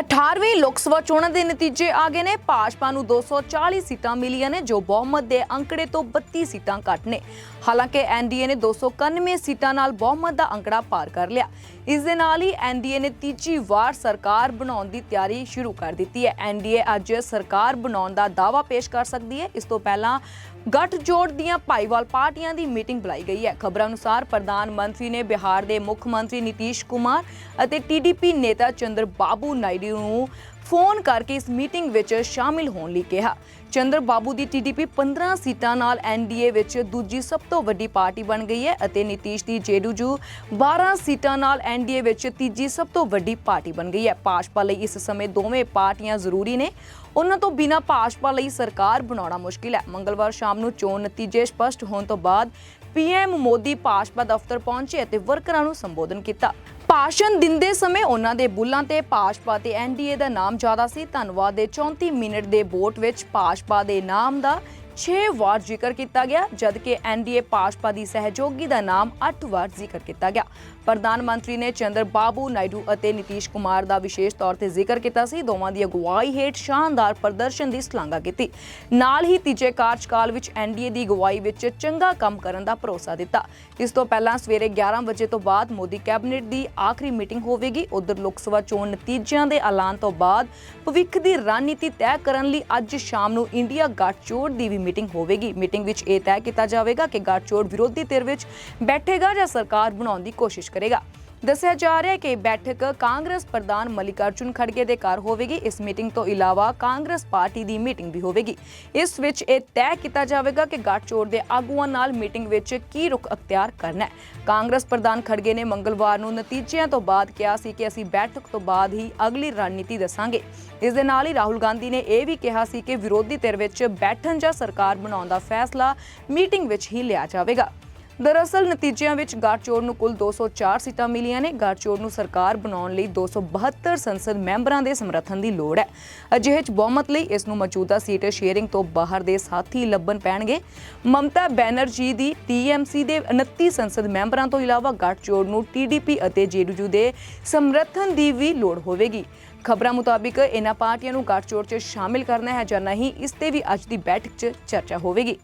18ਵੀਂ ਲੋਕ ਸਭਾ ਚੋਣਾਂ ਦੇ ਨਤੀਜੇ ਆ ਗਏ ਨੇ। ਭਾਜਪਾ ਨੂੰ 240 ਸੀਟਾਂ ਮਿਲੀਆਂ ਨੇ, ਜੋ ਬਹੁਮਤ ਦੇ ਅੰਕੜੇ ਤੋਂ 32 ਸੀਟਾਂ ਘੱਟ ਨੇ। ਹਾਲਾਂਕਿ ਐਨਡੀਏ ਨੇ 291 ਸੀਟਾਂ ਨਾਲ ਬਹੁਮਤ ਦਾ ਅੰਕੜਾ ਪਾਰ ਕਰ ਲਿਆ। ਇਸ ਦੇ ਨਾਲ ਹੀ ਐਨਡੀਏ ਨੇ ਤੀਜੀ ਵਾਰ ਸਰਕਾਰ ਬਣਾਉਣ ਦੀ ਤਿਆਰੀ ਸ਼ੁਰੂ ਕਰ ਦਿੱਤੀ ਹੈ। ਐਨਡੀਏ ਅੱਜ ਸਰਕਾਰ ਬਣਾਉਣ ਦਾ ਦਾਅਵਾ ਪੇਸ਼ ਕਰ ਸਕਦੀ ਹੈ। ਇਸ ਤੋਂ ਪਹਿਲਾਂ ਗੱਠਜੋੜ ਦੀਆਂ ਭਾਈਵਾਲ ਪਾਰਟੀਆਂ ਦੀ ਮੀਟਿੰਗ ਬੁਲਾਈ ਗਈ ਹੈ। ਖਬਰਾਂ ਅਨੁਸਾਰ ਪ੍ਰਧਾਨ ਮੰਤਰੀ ਨੇ ਬਿਹਾਰ ਦੇ ਮੁੱਖ ਮੰਤਰੀ ਨਿਤੀਸ਼ ਕੁਮਾਰ ਅਤੇ ਟੀਡੀਪੀ ਨੇਤਾ ਚੰਦਰ ਬਾਬੂ ਨਾਇਡੂ ਨੂੰ ਫੋਨ ਕਰਕੇ ਇਸ ਮੀਟਿੰਗ ਵਿੱਚ ਸ਼ਾਮਿਲ ਹੋਣ ਲਈ ਕਿਹਾ। ਚੰਦਰ ਬਾਬੂ ਦੀ ਟੀਡੀਪੀ 15 ਸੀਟਾਂ ਨਾਲ ਐਨਡੀਏ ਵਿੱਚ ਦੂਜੀ ਸਭ ਤੋਂ ਵੱਡੀ ਪਾਰਟੀ ਬਣ ਗਈ ਹੈ ਅਤੇ ਨਿਤੀਸ਼ ਦੀ ਜੇਡੀਯੂ 12 ਸੀਟਾਂ ਨਾਲ ਐਨਡੀਏ ਵਿੱਚ ਤੀਜੀ ਸਭ ਤੋਂ ਵੱਡੀ ਪਾਰਟੀ ਬਣ ਗਈ ਹੈ। ਭਾਜਪਾ ਲਈ ਇਸ ਸਮੇਂ ਦੋਵੇਂ ਪਾਰਟੀਆਂ ਜ਼ਰੂਰੀ ਨੇ। ਉਹਨਾਂ ਤੋਂ ਬਿਨਾਂ ਭਾਜਪਾ ਲਈ ਸਰਕਾਰ ਬਣਾਉਣਾ ਮੁਸ਼ਕਿਲ ਹੈ। ਮੰਗਲਵਾਰ ਸ਼ਾਮ ਨੂੰ ਚੋਣ ਨਤੀਜੇ ਸਪਸ਼ਟ ਹੋਣ ਤੋਂ ਬਾਅਦ ਪੀਐਮ ਮੋਦੀ ਭਾਜਪਾ ਦਫ਼ਤਰ ਪਹੁੰਚੇ ਅਤੇ ਵਰਕਰਾਂ ਨੂੰ ਸੰਬੋਧਨ ਕੀਤਾ। ਭਾਸ਼ਣ ਦਿੰਦੇ ਸਮੇਂ ਉਹਨਾਂ ਦੇ ਬੁੱਲਾਂ ਤੇ ਭਾਜਪਾ ਤੇ ਐਨਡੀਏ ਦਾ ਨਾਮ ਜ਼ਿਆਦਾ ਸੀ। ਧੰਨਵਾਦ ਦੇ 34 ਮਿੰਟ ਦੇ ਵੋਟ ਵਿੱਚ ਭਾਜਪਾ ਦੇ ਨਾਮ ਦਾ 6 ਵਾਰ ਜ਼ਿਕਰ ਕੀਤਾ ਗਿਆ, ਜਦਕਿ ਐਨਡੀਏ ਭਾਜਪਾ ਦੀ ਸਹਿਯੋਗੀ ਦਾ ਨਾਮ 8 ਵਾਰ ਜ਼ਿਕਰ ਕੀਤਾ ਗਿਆ। ਪ੍ਰਧਾਨ ਮੰਤਰੀ ਨੇ ਚੰਦਰ ਬਾਬੂ ਨਾਇਡੂ ਅਤੇ ਨਿਤੀਸ਼ ਕੁਮਾਰ ਦਾ ਵਿਸ਼ੇਸ਼ ਤੌਰ ਤੇ ਜ਼ਿਕਰ ਕੀਤਾ ਸੀ। ਦੋਵਾਂ ਦੀ ਅਗਵਾਈ ਹੇਠ ਸ਼ਾਨਦਾਰ ਪ੍ਰਦਰਸ਼ਨ ਦੀ ਸ਼ਲਾਘਾ ਕੀਤੀ। ਨਾਲ ਹੀ ਤੀਜੇ ਕਾਰਜਕਾਲ ਵਿੱਚ ਐਨਡੀਏ ਦੀ ਅਗਵਾਈ ਵਿੱਚ ਚੰਗਾ ਕੰਮ ਕਰਨ ਦਾ ਭਰੋਸਾ ਦਿੱਤਾ। ਇਸ ਤੋਂ ਪਹਿਲਾਂ ਸਵੇਰੇ 11 ਵਜੇ ਤੋਂ ਬਾਅਦ ਮੋਦੀ ਕੈਬਨਿਟ ਦੀ ਆਖਰੀ ਮੀਟਿੰਗ ਹੋਵੇਗੀ। ਉਧਰ ਲੋਕ ਸਭਾ ਚੋਣ ਨਤੀਜਿਆਂ ਦੇ ਐਲਾਨ ਤੋਂ ਬਾਅਦ ਭਵਿੱਖ ਦੀ ਰਣਨੀਤੀ ਤੈਅ ਕਰਨ ਲਈ ਅੱਜ ਸ਼ਾਮ ਨੂੰ ਇੰਡੀਆ ਗੱਠਜੋੜ ਦੀ ਵੀ ਮੀਟਿੰਗ ਹੋਵੇਗੀ। ਮੀਟਿੰਗ ਵਿੱਚ ਇਹ ਤੈਅ ਕੀਤਾ ਜਾਵੇਗਾ ਕਿ ਗੱਠਜੋੜ ਵਿਰੋਧੀ ਧਿਰ ਵਿੱਚ ਬੈਠੇਗਾ ਜਾਂ ਸਰਕਾਰ ਬਣਾਉਣ ਦੀ ਕੋਸ਼ਿਸ਼ ਕਰੇਗਾ। ਦੱਸਿਆ ਜਾ ਰਿਹਾ ਹੈ ਕਿ ਇਹ ਬੈਠਕ ਕਾਂਗਰਸ ਪ੍ਰਧਾਨ ਮਲਿਕਾਰਜੁਨ ਖੜਗੇ ਦੇ ਘਰ ਹੋਵੇਗੀ। ਇਸ ਮੀਟਿੰਗ ਤੋਂ ਇਲਾਵਾ ਕਾਂਗਰਸ ਪਾਰਟੀ ਦੀ ਮੀਟਿੰਗ ਵੀ ਹੋਵੇਗੀ। ਇਸ ਵਿੱਚ ਇਹ ਤੈਅ ਕੀਤਾ ਜਾਵੇਗਾ ਕਿ ਗੱਠਜੋੜ ਦੇ ਆਗੂਆਂ ਨਾਲ ਮੀਟਿੰਗ ਵਿੱਚ ਕੀ ਰੁਖ ਅਖਤਿਆਰ ਕਰਨਾ ਹੈ। ਕਾਂਗਰਸ ਪ੍ਰਧਾਨ ਖੜਗੇ ਨੇ ਮੰਗਲਵਾਰ ਨੂੰ ਨਤੀਜਿਆਂ ਤੋਂ ਬਾਅਦ ਕਿਹਾ ਸੀ ਕਿ ਅਸੀਂ ਬੈਠਕ ਤੋਂ ਬਾਅਦ ਹੀ ਅਗਲੀ ਰਣਨੀਤੀ ਦੱਸਾਂਗੇ। ਇਸ ਦੇ ਨਾਲ ਹੀ ਰਾਹੁਲ ਗਾਂਧੀ ਨੇ ਇਹ ਵੀ ਕਿਹਾ ਸੀ ਕਿ ਵਿਰੋਧੀ ਧਿਰ ਵਿੱਚ ਬੈਠਣ ਜਾਂ ਸਰਕਾਰ ਬਣਾਉਣ ਦਾ ਫੈਸਲਾ ਮੀਟਿੰਗ ਵਿੱਚ ਹੀ ਲਿਆ ਜਾਵੇਗਾ। ਦਰਅਸਲ ਨਤੀਜਿਆਂ ਵਿੱਚ ਗਾਰਚੋੜ ਨੂੰ ਕੁੱਲ 204 ਸੀਟਾਂ ਮਿਲੀਆਂ ਨੇ। ਗਾਰਚੋੜ ਨੂੰ ਸਰਕਾਰ ਬਣਾਉਣ ਲਈ 272 ਸੰਸਦ ਮੈਂਬਰਾਂ ਦੇ ਸਮਰਥਨ ਦੀ ਲੋੜ ਹੈ। ਅਜਿਹੇ ਚ ਬਹੁਮਤ ਲਈ ਇਸ ਨੂੰ ਮੌਜੂਦਾ ਸੀਟ ਸ਼ੇਅਰਿੰਗ ਤੋਂ ਬਾਹਰ ਦੇ ਸਾਥੀ ਲੱਭਣ ਪੈਣਗੇ। ਮਮਤਾ ਬੈਨਰਜੀ ਦੀ ਟੀਐਮਸੀ ਦੇ 29 ਸੰਸਦ ਮੈਂਬਰਾਂ ਤੋਂ ਇਲਾਵਾ ਗਾਰਚੋੜ ਨੂੰ ਟੀਡੀਪੀ ਅਤੇ ਜੇਡੀਯੂ ਦੇ ਸਮਰਥਨ ਦੀ ਵੀ ਲੋੜ ਹੋਵੇਗੀ। ਖਬਰਾਂ ਮੁਤਾਬਿਕ ਇਹਨਾਂ ਪਾਰਟੀਆਂ ਨੂੰ ਗਾਰਚੋੜ 'ਚ ਸ਼ਾਮਿਲ ਕਰਨਾ ਹੈ ਜਾਂ ਨਹੀਂ, ਇਸ ਤੇ ਵੀ ਅੱਜ ਦੀ ਬੈਠਕ 'ਚ ਚਰਚਾ ਹੋਵੇਗੀ।